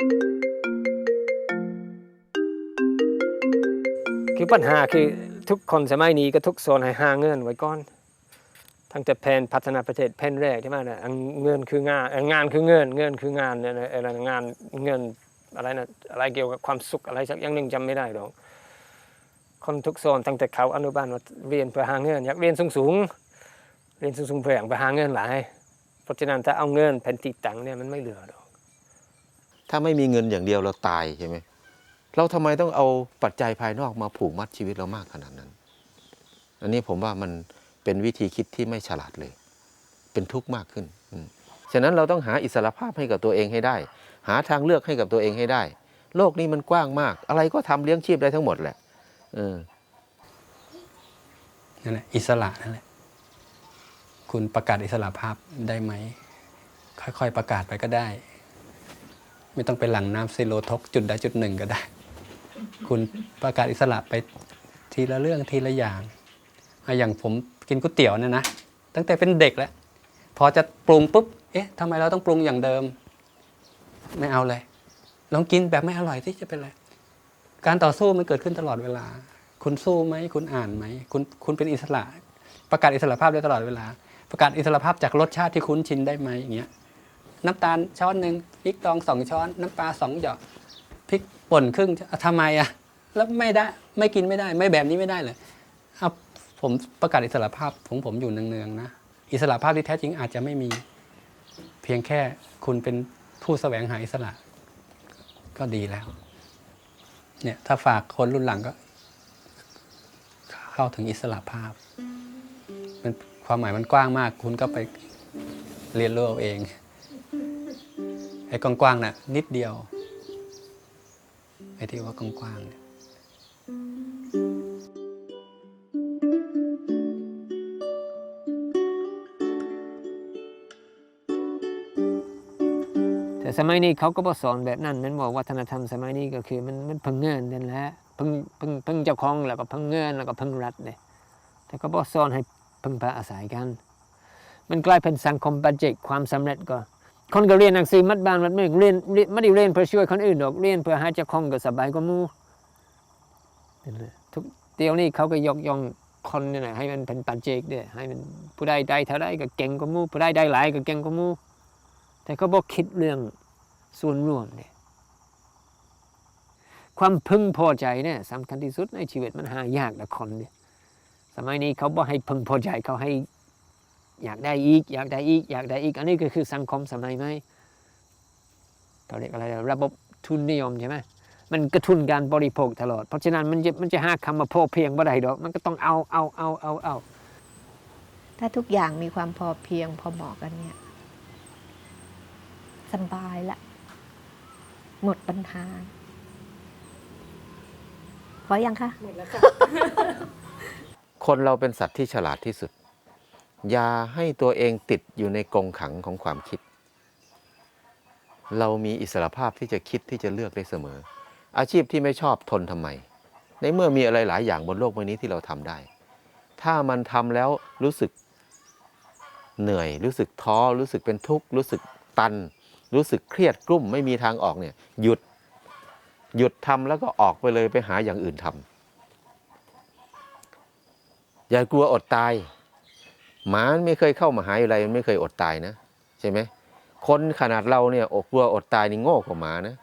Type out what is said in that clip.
คือปัญหาคือทุกคนสมัยนี้ก็ทุกโซนให้หาเงินไว้ก่อน ทั้งแต่แผนพัฒนาประเทศแผนแรกที่มาเนี่ยเงินคืองานงานคือเงินเงินคืองานเนี่ยอะไรงานเงินอะไรนะอะไรเกี่ยวกับความสุขอะไรสักอย่างหนึ่งจำไม่ได้หรอกคนทุกโซนตั้งแต่เขาอนุบาลว่าเรียนเพื่อหาเงินอยากเรียนสูงสูงเรียนสูงสูงเพื่ออยากไปหาเงินหลายเพราะฉะนั้นถ้าเอาเงินแผ่นติดตังเนี่ยมันไม่เหลือหรอก ถ้าไม่มีเงินอย่างเดียวเราตายใช่ไหมเราทำไมต้องเอาปัจจัยภายนอกมาผูกมัดชีวิตเรามากขนาดนั้น อันนี้ผมว่ามันเป็นวิธีคิดที่ไม่ฉลาดเลย เป็นทุกข์มากขึ้นฉะนั้นเราต้องหาอิสรภาพให้กับตัวเองให้ได้ หาทางเลือกให้กับตัวเองให้ได้ โลกนี้มันกว้างมาก อะไรก็ทำเลี้ยงชีพได้ทั้งหมดแหละเออนั่นแหละอิสระนั่นแหละคุณประกาศอิสระภาพได้ไหมค่อยๆประกาศไปก็ได้ ไม่ต้องไปหลังน้ำเซโลทกจุดใดจุดหนึ่งก็ได้ คุณประกาศอิสระไปทีละเรื่องทีละอย่างอะอย่างผมกินก๋วยเตี๋ยวเนี่ยนะ ตั้งแต่เป็นเด็กแล้ว พอจะปรุงปุ๊บ เอ๊ะทำไมเราต้องปรุงอย่างเดิม ไม่เอาเลย ลองกินแบบไม่อร่อยที่จะเป็นไร การต่อสู้มันเกิดขึ้นตลอดเวลา คุณสู้ไหม คุณอ่านไหม คุณ คุณเป็นอิสระ ประกาศอิสระภาพได้ตลอดเวลา ประกาศอิสระภาพจากรสชาติที่คุ้นชินได้ไหมอย่างเงี้ย น้ำตาลช้อนหนึ่งพริกตองสองช้อน น้ำปลาสองหยดพริกป่นครึ่งทำไมอะ แล้วไม่ได้ไม่กินไม่ได้ ไม่แบบนี้ไม่ได้เลยเอาผมประกาศอิสระภาพของผมอยู่เนืองๆนะอิสระภาพที่แท้จริงอาจจะไม่มี เพียงแค่คุณเป็นผู้แสวงหาอิสระ ก็ดีแล้ว เนี่ยถ้าฝากคนรุ่นหลังก็ เข้าถึงอิสระภาพมันความหมายมันกว้างมาก คุณก็ไปเรียนรู้เอาเอง ไอ้กว้างๆน่ะนิดเดียวไอ้ที่ว่ากว้างๆเนี่ยแต่สมัยนี้เขาก็บอสอนแบบนั้นมันบอกวัฒนธรรมสมัยนี้ก็คือมันมันพิ่งเงินนั่นแหละพิ่งพิ่งเพิ่งเจ้าของแล้วก็พิ่งเงินแล้วก็พิ่งรัฐเนี่ยแต่ก็บอสอนให้พิ่งพาอาศัยกัน มันกลายเป็นสังคมปัจเจกความสำเร็จก็ คนก็เรียนหนังสือมัดบ้านมัดเมืองเรียนไม่ได้เรียนเพื่อช่วยคนอื่นหรอกเรียนเพื่อให้เจ้าของก็สบายกว่ามูทุกเดี๋ยวนี้เขาก็ยกย่องคนนี่แหละให้มันเป็นปัจเจกด้วยให้มันผู้ใดได้เท่าใดก็เก่งกว่ามูผู้ใดได้หลายก็เก่งกว่ามูแต่เขาบอกคิดเรื่องส่วนรวมเนี่ยความพึงพอใจเนี่ยสำคัญที่สุดในชีวิตมันหายากนะคนเนี่ยสมัยนี้เขาบอกให้พึงพอใจเขาให้ อยากได้อีก อยากได้อีก อยากได้อีก อันนี้ก็คือสังคมสมัยไหมเขาเรียกอะไรระบบทุนนิยมใช่ไหมมันกระทุนการบริโภคตลอด เพราะฉะนั้นมันจะมันจะหาคำมาพอเพียงบ่ได้ดอก มันก็ต้องเอาเอาเอาเอาเอา ถ้าทุกอย่างมีความพอเพียงพอเหมาะกันเนี่ยสบายละ หมดปัญหาพอยังคะคนเราเป็นสัตว์ที่ฉลาดที่สุด อย่าให้ตัวเองติดอยู่ในกรงขังของความคิด เรามีอิสรภาพที่จะคิดที่จะเลือกได้เสมอ อาชีพที่ไม่ชอบทนทำไม ในเมื่อมีอะไรหลายอย่างบนโลกใบนี้ที่เราทำได้ ถ้ามันทำแล้วรู้สึกเหนื่อย รู้สึกท้อ รู้สึกเป็นทุกข์ รู้สึกตัน รู้สึกเครียดกลุ้มไม่มีทางออกเนี่ยหยุดหยุดทำแล้วก็ออกไปเลยไปหาอย่างอื่นทำอย่ากลัวอดตาย หมาไม่เคยเข้ามาหาอะไรมันไม่เคยอดตายนะ ใช่ไหมคนขนาดเราเนี่ยอกกลัวอดตายนี่โง่กว่าหมานะ